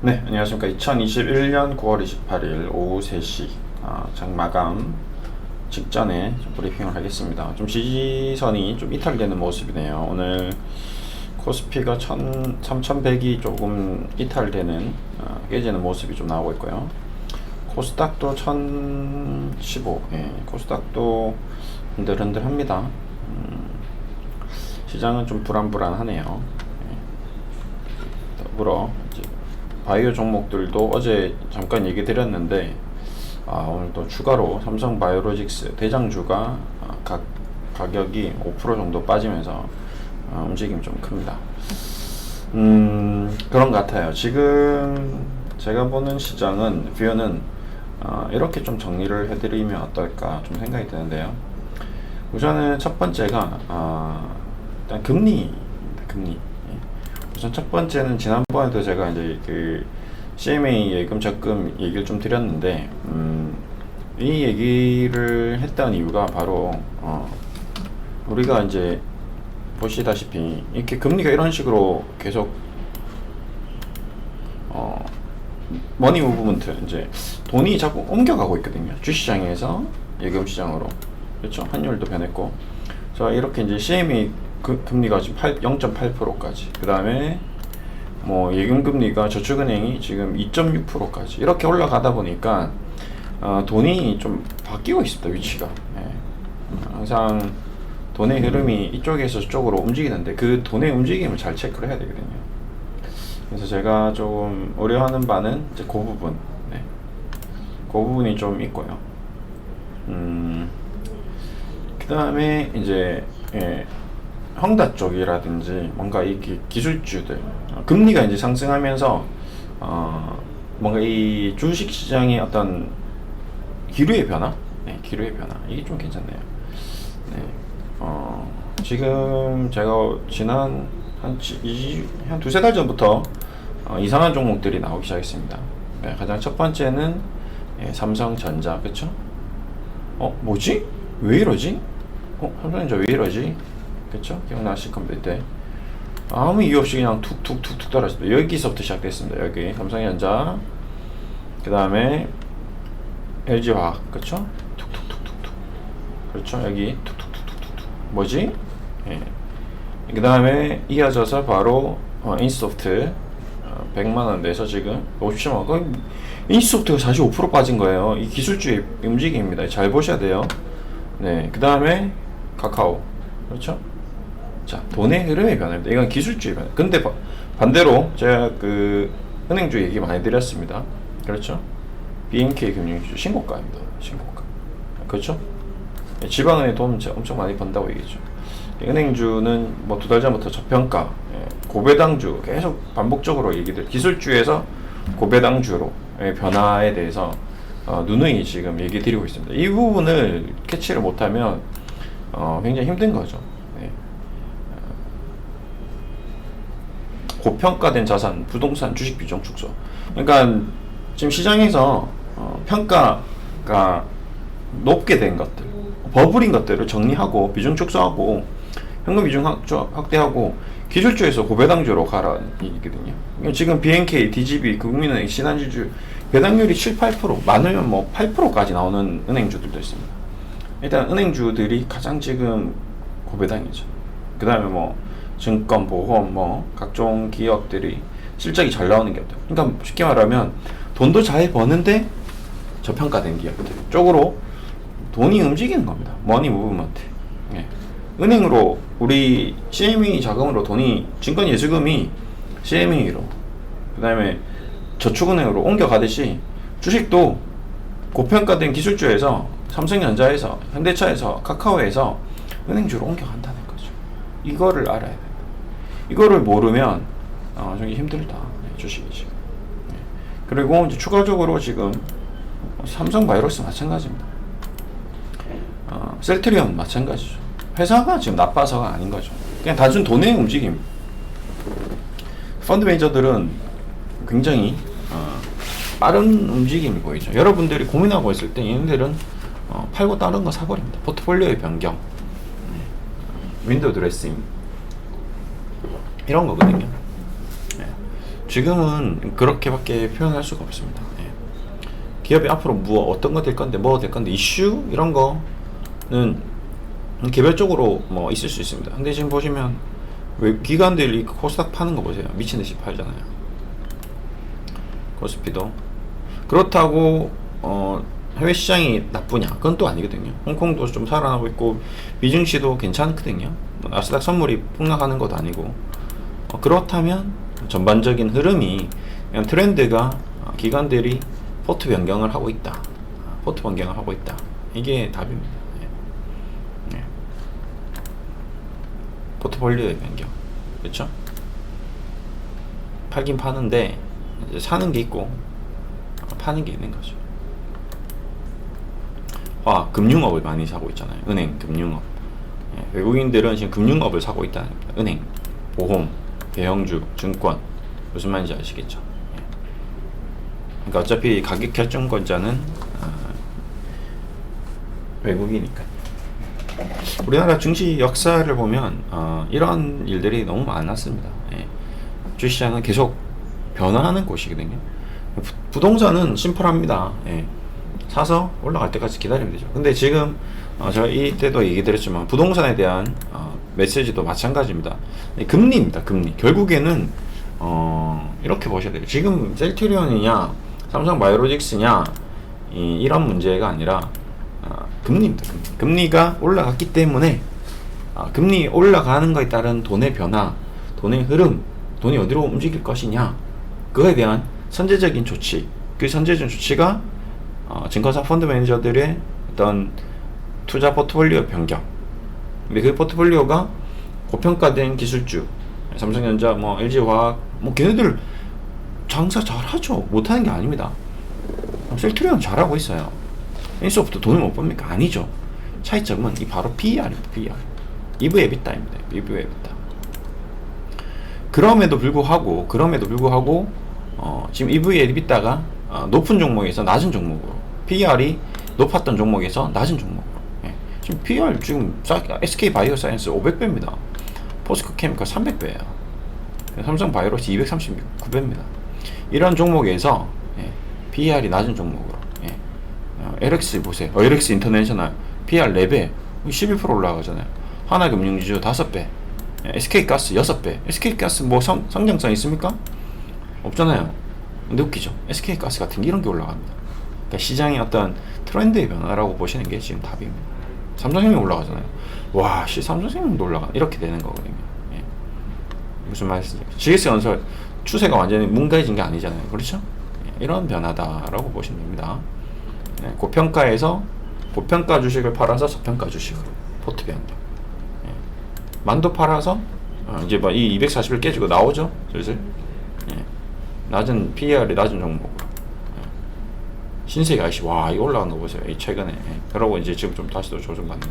네, 안녕하십니까. 2021년 9월 28일 오후 3시 아, 장 마감 직전에 좀 브리핑을 하겠습니다. 좀 지지선이 좀 이탈되는 모습이네요. 오늘 코스피가 1 3100이 조금 이탈되는 아, 깨지는 모습이 좀 나오고 있고요. 코스닥도 1015, 예, 코스닥도 흔들흔들합니다. 음, 시장은 좀 불안불안하네요. 예. 더불어 이제 바이오 종목들도 어제 잠깐 얘기 드렸는데 아, 오늘 또 추가로 삼성 바이오로직스 대장주가 아, 각 가격이 5% 정도 빠지면서 아, 움직임이 좀 큽니다. 음, 그런 것 같아요. 지금 제가 보는 시장은 뷰는 어, 이렇게 좀 정리를 해드리면 어떨까 좀 생각이 드는데요. 우선은 첫 번째가 어, 일단 금리, 금리. 예. 우선 첫 번째는 지난번에도 제가 이제 그 CMA 예금 적금 얘기를 좀 드렸는데 음, 이 얘기를 했던 이유가 바로 어, 우리가 이제 보시다시피 이렇게 금리가 이런 식으로 계속 어, 머니 무브먼트 이제 돈이 자꾸 옮겨가고 있거든요. 주시장에서 예금 시장으로 그렇죠. 환율도 변했고 자 이렇게 이제 CME 그 금리가 지금 8, 0.8%까지 그 다음에 뭐 예금 금리가 저축은행이 지금 2.6%까지 이렇게 올라가다 보니까 어, 돈이 좀 바뀌고 있습니다 위치가 예. 항상 돈의 흐름이 이쪽에서 저쪽으로 움직이는데 그 돈의 움직임을 잘 체크를 해야 되거든요. 그래서 제가 조금 우려하는 바는 이제 그 부분, 네. 그 부분이 좀 있고요. 음, 그 다음에 이제 예, 형다 쪽이라든지 뭔가 이 기- 기술주들 어, 금리가 이제 상승하면서 어, 뭔가 이 주식 시장의 어떤 기류의 변화, 네, 기류의 변화 이게 좀 괜찮네요. 네. 어, 지금 제가 지난 한, 지- 이- 한 두세 달 전부터 어, 이상한 종목들이 나오기 시작했습니다. 네, 가장 첫 번째는 예, 삼성전자, 그쵸? 어, 뭐지? 왜 이러지? 어, 삼성전자 왜 이러지? 그쵸? 기억나실 겁니다, 이때. 아무 이유 없이 그냥 툭툭툭툭 떨어졌습니다. 여기서부터 시작됐습니다, 여기. 삼성전자. 그 다음에 LG화학, 그쵸? 툭툭툭툭툭. 그렇죠, 여기 툭툭툭툭툭. 뭐지? 예. 그 다음에 이어져서 바로 어, 인소프트 어, 100만 원 내서 지금 50만 원. 거의 인소프트가 45% 빠진 거예요. 이 기술주의 움직임입니다. 잘 보셔야 돼요. 네. 그 다음에 카카오. 그렇죠? 자, 돈의 흐름의 변화입니다. 이건 기술주의 변화. 근데 바, 반대로 제가 그 은행주 얘기 많이 드렸습니다. 그렇죠? BNK 금융주 신고가입니다. 신고가. 그렇죠? 예, 지방은행 돈 엄청- 많이 번다고 얘기죠. 은행주는 뭐 두 달 전부터 저평가, 예, 고배당주 계속 반복적으로 얘기들 기술주에서 고배당주로 의 변화에 대해서 어, 누누이 지금 얘기 드리고 있습니다. 이 부분을 캐치를 못하면 어, 굉장히 힘든 거죠. 네. 어, 고평가된 자산, 부동산, 주식 비중 축소. 그러니까 지금 시장에서 어, 평가가 높게 된 것들, 버블인 것들을 정리하고 비중 축소하고 현금 비중 확- 확대하고 기술주에서 고배당주로 가라는 얘기거든요. 그러니까 지금 BNK, DGB, 국민은행, 신한지주 배당률이 7, 8% 많으면 뭐 8%까지 나오는 은행주들도 있습니다. 일단 은행주들이 가장 지금 고배당이죠. 그 다음에 뭐 증권, 보험, 뭐 각종 기업들이 실적이 잘 나오는 기업들. 그러니까 쉽게 말하면 돈도 잘 버는데 저평가된 기업들 쪽으로 돈이 움직이는 겁니다. 머니 무브먼트. 예. 은행으로 우리 CME 자금으로 돈이 증권 예수금이 CME로 그다음에 저축은행으로 옮겨가듯이 주식도 고평가된 기술주에서 삼성전자에서 현대차에서 카카오에서 은행주로 옮겨간다는 거죠. 이거를 알아야 된다. 이거를 모르면 어, 좀 힘들다. 네, 주식이 지금. 네. 그리고 이제 추가적으로 지금 삼성 바이러스 마찬가지입니다. 어, 셀트리온 마찬가지죠. 회사가 지금 나빠서가 아닌 거죠. 그냥 단순 돈의 움직임. 펀드 매니저들은 굉장히 어, 빠른 움직임이 보이죠. 여러분들이 고민하고 있을 때 얘네들은 어, 팔고 다른 거 사버립니다. 포트폴리오의 변경, 네. 윈도우 드레싱 이런 거거든요. 네. 지금은 그렇게밖에 표현할 수가 없습니다. 예. 기업이 앞으로 뭐 어떤 거 될 건데 뭐 될 건데 이슈 이런 거는 개별적으로 뭐 있을 수 있습니다. 근데 지금 보시면 왜 기관들이 코스닥 파는 거 보세요. 미친 듯이 팔잖아요. 코스피도 그렇다고 어, 해외 시장이 나쁘냐? 그건 또 아니거든요. 홍콩도 좀 살아나고 있고 미증시도 괜찮거든요. 뭐 나스닥 선물이 폭락하는 것도 아니고 어, 그렇다면 전반적인 흐름이 트렌드가 어, 기관들이 포트 변경을 하고 있다. 어, 포트 변경을 하고 있다. 이게 답입니다. 예. 예. 포트폴리오의 변경. 그렇죠? 팔긴 파는데 사는 게 있고 파는 게 있는 거죠. 화, 금융업을 많이 사고 있잖아요. 은행, 금융업. 예, 외국인들은 지금 금융업을 사고 겁니다. 은행, 보험, 대형주, 증권. 무슨 말인지 아시겠죠? 예. 그러니까 어차피 가격 결정권자는 아, 외국이니까. 우리나라 증시 역사를 보면 어, 이런 일들이 너무 많았습니다. 예. 주시장은 계속 변화하는 곳이거든요. 부, 부동산은 심플합니다. 예. 사서 올라갈 때까지 기다리면 되죠. 근데 지금 어, 제가 이때도 얘기 드렸지만 부동산에 대한 어, 메시지도 마찬가지입니다. 예, 금리입니다. 금리. 결국에는 어, 이렇게 보셔야 돼요. 지금 셀트리온이냐 삼성 바이오로직스냐 이, 이런 문제가 아니라 어, 금리입니다. 금리. 금리가 올라갔기 때문에 아, 금리 올라가는 것에 따른 돈의 변화, 돈의 흐름, 돈이 어디로 움직일 것이냐 그거에 대한 선제적인 조치 그 선제적인 조치가 어, 증권사 펀드 매니저들의 어떤 투자 포트폴리오 변경 근데 그 포트폴리오가 고평가된 기술주 삼성전자 뭐 LG화학 뭐 걔네들 장사 잘하죠. 못하는 게 아닙니다. 셀트리온 잘하고 있어요. 인소프트 돈을 못 법니까? 아니죠. 차이점은 이 바로 PER입니다 PER 이브 에비타입니다. 이브 에비타 그럼에도 불구하고 그럼에도 불구하고 어, 지금 EV 에비타가 어, 높은 종목에서 낮은 종목으로 PER이 높았던 종목에서 낮은 예. 지금 PER 지금 SK 바이오사이언스 500배입니다. 포스코 케미컬 300배예요. 삼성 바이오로스 239배입니다. 이런 종목에서 예, PER이 낮은 종목으로 예. 어, LX 보세요. 어, LX 인터내셔널 PER 4배 11% 올라가잖아요. 하나금융지주 5배 SK가스 6배. SK가스 뭐 성, 성장성 있습니까? 없잖아요. 근데 웃기죠. SK가스 같은 게 이런 게 올라갑니다. 그러니까 시장의 어떤 트렌드의 변화라고 보시는 게 지금 답입니다 삼성생명 올라가잖아요. 와 씨, 삼성생명도 올라가. 이렇게 되는 거거든요. 예. 무슨 말씀이죠 GS 건설 추세가 완전히 뭉가해진 게 아니잖아요. 그렇죠? 예, 이런 변화다라고 보시면 됩니다. 예, 고평가에서 고평가 주식을 팔아서 저평가 주식으로 포트 변경 만도 팔아서 어, 이제 뭐이 240을 깨지고 나오죠? 슬슬? 예. 낮은 PER이 낮은 종목으로. 예. 신세계 아이씨 와 이거 올라간 거 보세요 이 최근에 예. 그러고 이제 지금 좀 다시 또 조정받는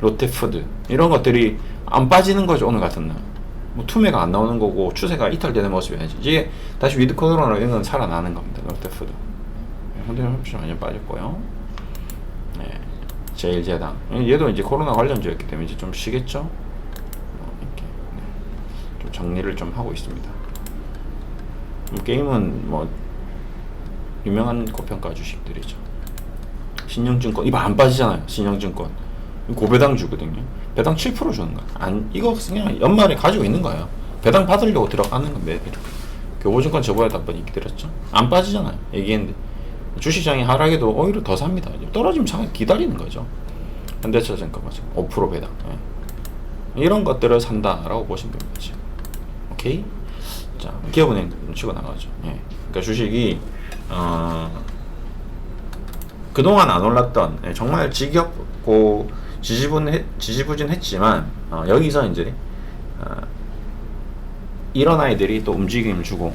롯데푸드 이런 것들이 안 빠지는 거죠 오늘 같은 날 뭐 투매가 안 나오는 거고 추세가 이탈되는 모습이야지 이제 다시 위드 코로나 이런 건 살아나는 겁니다 롯데푸드 예. 현대는 훨씬 많이 빠졌고요 네. 제일제당 얘도 이제 코로나 관련주였기 때문에 이제 좀 쉬겠죠 좀 정리를 좀 하고 있습니다. 뭐 게임은 뭐 유명한 고평가 주식들이죠. 신영증권 이거 안 빠지잖아요. 신영증권 고배당 주거든요. 배당 7% 주는 거야. 안 이거 그냥 연말에 가지고 있는 거예요. 배당 받으려고 들어가는 건데 교보증권 저번에 한번 얘기 드렸죠. 안 빠지잖아요. 얘기했는데 주시장이 하락해도 오히려 더 삽니다. 떨어지면 참 기다리는 거죠. 현대차 증권 맞죠. 5% 배당. 예. 이런 것들을 산다라고 보시면 됩니다. 오케이. 자, 기업은행 치고 나가죠. 예. 그러니까 주식이 어, 그동안 안 올랐던 예, 정말 지겹고 지지부진했지만 어, 여기서 이제 어, 이런 아이들이 또 움직임을 주고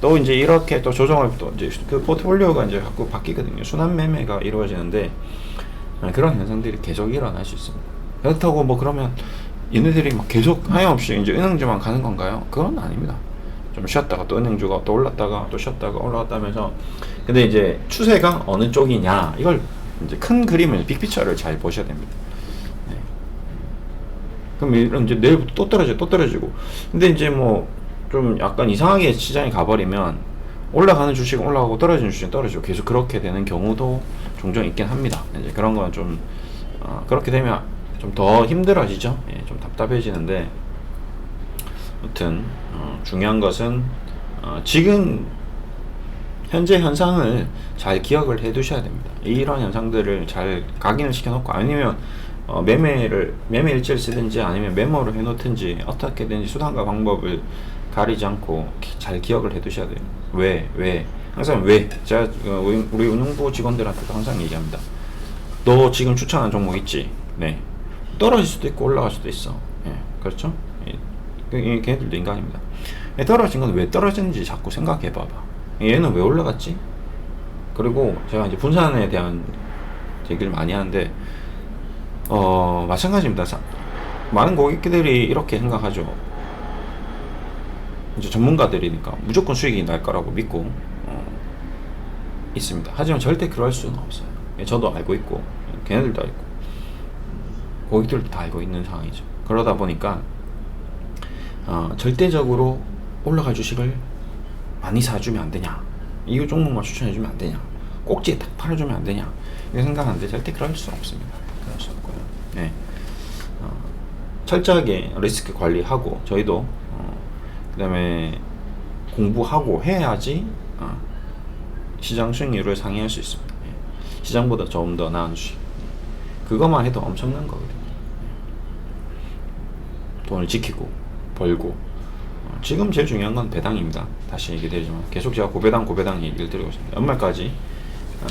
또 이제 이렇게 또 조정을 또 이제 그 포트폴리오가 이제 자꾸 바뀌거든요. 순환 매매가 이루어지는데 어, 그런 현상들이 계속 일어날 수 있습니다. 그렇다고 뭐 그러면 얘네들이 막 계속 하염없이 이제 은행주만 가는 건가요? 그건 아닙니다. 좀 쉬었다가 또 은행주가 또 올랐다가 또 쉬었다가 올라갔다면서 근데 이제 추세가 어느 쪽이냐 이걸 이제 큰 그림을 빅피처를 잘 보셔야 됩니다. 네. 그럼 이제 내일부터 또 떨어져 또 떨어지고 근데 이제 뭐 좀 약간 이상하게 시장이 가버리면 올라가는 주식은 올라가고 떨어지는 주식은 떨어지고 계속 그렇게 되는 경우도 종종 있긴 합니다. 이제 그런 건좀 어, 그렇게 되면 좀 더 힘들어지죠. 예, 좀 답답해지는데 아무튼 어, 중요한 것은 어, 지금 현재 현상을 잘 기억을 해 두셔야 됩니다. 이런 현상들을 잘 각인을 시켜놓고 아니면 어, 매매를 매매 일지를 쓰든지 아니면 메모를 해놓든지 어떻게든지 수단과 방법을 가리지 않고 기- 잘 기억을 해 두셔야 돼요. 왜? 왜? 항상 왜? 제가 어, 우리 우리 운영부 직원들한테도 항상 얘기합니다. 너 지금 추천한 종목 있지? 네. 떨어질 수도 있고 올라갈 수도 있어. 예, 그렇죠? 걔네들도 인간입니다. 예, 떨어진 건 왜 떨어졌는지 자꾸 생각해 봐봐. 얘는 왜 올라갔지? 그리고 제가 이제 분산에 대한 얘기를 많이 하는데, 어, 마찬가지입니다. 사- 많은 고객들이 이렇게 생각하죠. 이제 전문가들이니까 무조건 수익이 날 거라고 믿고, 어, 있습니다. 하지만 절대 그럴 수는 없어요. 예, 저도 알고 있고, 걔네들도 알고, 고객들도 다 알고 있는 상황이죠. 그러다 보니까, 어, 절대적으로 올라갈 주식을 많이 사주면 안 되냐? 이 종목만 추천해주면 안 되냐? 꼭지에 딱 팔아주면 안 되냐? 이렇게 생각하는데 절대 그럴 수 없습니다. 그럴 수 없고요. 네. 어, 철저하게 리스크 관리하고 저희도 어, 그 다음에 공부하고 해야지 어, 시장 수익률을 상회할 수 있습니다. 예. 시장보다 조금 더 나은 주식. 그것만 해도 엄청난 거거든요. 예. 돈을 지키고 벌고 어, 지금 제일 중요한 건 배당입니다. 다시 얘기드리지만 계속 제가 고배당 고배당 얘기를 드리고 있습니다. 연말까지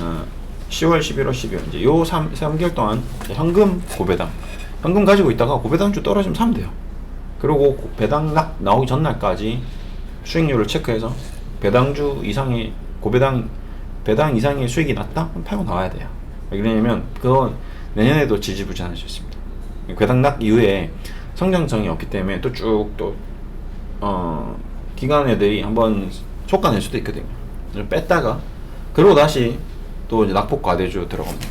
어, 10월, 11월, 12월 이제 요 3, 3개월 동안 현금 고배당 현금 가지고 있다가 고배당주 떨어지면 사면 돼요. 그리고 고- 배당 나, 나오기 전날까지 수익률을 체크해서 배당주 이상의 고배당 배당 이상의 수익이 났다? 그럼 팔고 나와야 돼요. 왜냐면 그건 내년에도 지지부진할 수 있습니다. 배당락 이후에 성장성이 없기 때문에 또 쭉 또 어, 기관 애들이 한번 촉가낼 수도 있거든요. 뺐다가 그리고 다시 또 이제 낙폭 과대주 들어갑니다.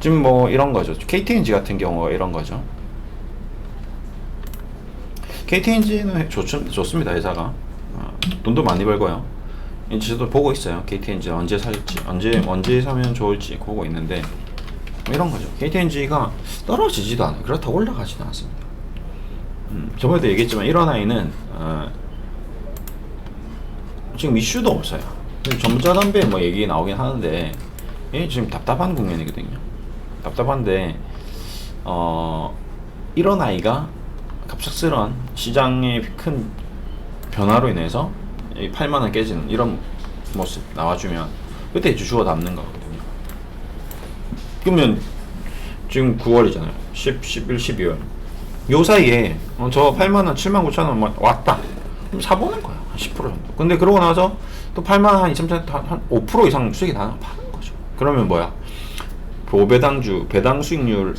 지금 뭐 이런 거죠. KTNG 같은 경우가 이런 거죠. KTNG는 좋, 좋습니다. 회사가 어, 돈도 많이 벌고요. 저도 보고 있어요. KTNG 언제 살지, 언제 언제 사면 좋을지 보고 있는데 뭐 이런 거죠. KTNG가 떨어지지도 않아요. 그렇다고 올라가지도 않습니다. 음, 저번에도 얘기했지만 이런 아이는 어, 지금 이슈도 없어요. 지금 전자담배 뭐 얘기 나오긴 하는데 얘 지금 답답한 국면이거든요. 답답한데 어, 이런 아이가 갑작스런 시장의 큰 변화로 인해서 이 8만 원 깨지는 이런 모습 나와주면 그때 주워 담는 거거든요. 그러면 지금 9월이잖아요. 10, 11, 12월. 요 사이에 어, 저 8만 원, 7만 9천 원뭐 왔다. 그럼 사보는 거야. 한 10% 정도. 근데 그러고 나서 또 8만 원, 한 2천 원, 한5% 이상 수익이 나면 파는 거죠. 그러면 뭐야? 고배당주, 배당 수익률에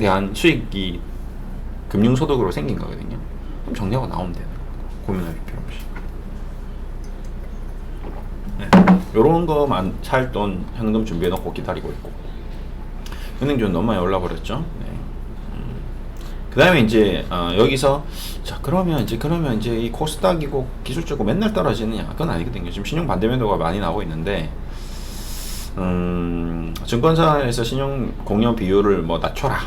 대한 수익이 금융소득으로 생긴 거거든요. 그럼 정리하고 나오면 되는 거예요. 고민할 필요 없이. 네. 요런 거만 살 돈 현금 준비해 놓고 기다리고 있고. 은행주는 너무 많이 올라 버렸죠. 네. 그 다음에 이제 어, 여기서 자 그러면 이제 그러면 이제 이 코스닥이고 기술적으로 맨날 떨어지느냐 그건 아니거든요 지금 신용 반대 매도가 많이 나오고 있는데 음 증권사에서 신용 공여 비율을 뭐 낮춰라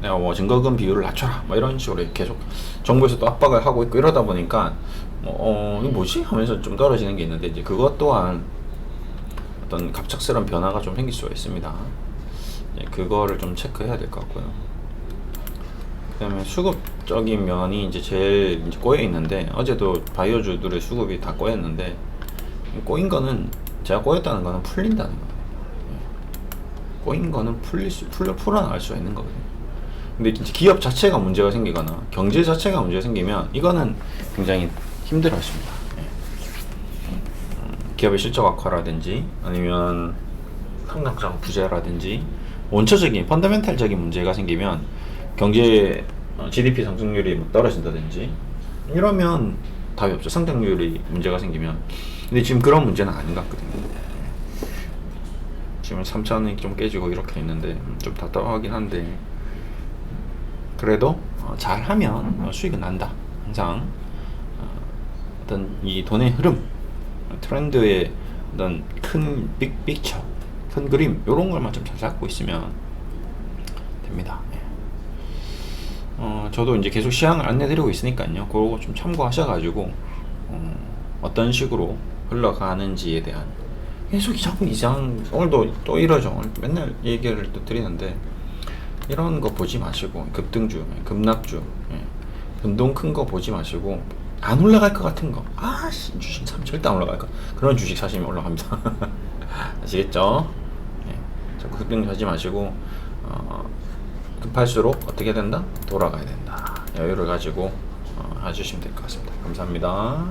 네. 뭐 증거금 비율을 낮춰라 뭐 이런 식으로 계속 정부에서 또 압박을 하고 있고 이러다 보니까 뭐, 어 이거 뭐지 하면서 좀 떨어지는 게 있는데 이제 그것 또한 어떤 갑작스러운 변화가 좀 생길 수가 있습니다 예, 그거를 좀 체크해야 될 것 같고요. 그다음에 수급적인 면이 이제 제일 이제 꼬여 있는데 어제도 바이오주들의 수급이 다 꼬였는데 꼬인 거는 제가 꼬였다는 거는 풀린다는 거예요. 예. 꼬인 거는 풀릴 수 풀려 풀어나갈 수가 있는 거거든요. 근데 기업 자체가 문제가 생기거나 경제 자체가 문제가 생기면 이거는 굉장히 힘들어집니다. 예. 음, 기업의 실적 악화라든지 아니면 성장성 부재라든지 원초적인 펀더멘탈적인 문제가 생기면 경제 어, GDP 상승률이 뭐 떨어진다든지 이러면 답이 없죠. 성장률이 문제가 생기면 근데 지금 그런 문제는 아닌 것 같거든요. 지금 3천이 좀 깨지고 이렇게 있는데 음, 좀 답답하긴 한데 그래도 어, 잘하면 어, 수익은 난다. 항상 어, 어떤 이 돈의 흐름, 트렌드의 어떤 큰 빅, 빅처, 큰 그림 이런 걸만 좀 잘 잡고 있으면 됩니다. 예. 어, 저도 이제 계속 시향을 안내드리고 있으니까요. 그거 좀 참고하셔가지고 어, 어떤 식으로 흘러가는지에 대한 계속 자꾸 이상 오늘도 또 이러죠. 맨날 얘기를 또 드리는데 이런 거 보지 마시고 급등주, 예, 급락주, 예, 변동 큰 거 보지 마시고 안 올라갈 것 같은 거. 아 씨 주식 참 절대 안 올라갈 거. 그런 주식 사시면 올라갑니다. 아시겠죠? 예, 자꾸 급등 하지 마시고 어, 급할수록 어떻게 된다? 돌아가야 된다. 여유를 가지고 어, 해주시면 될 것 같습니다. 감사합니다.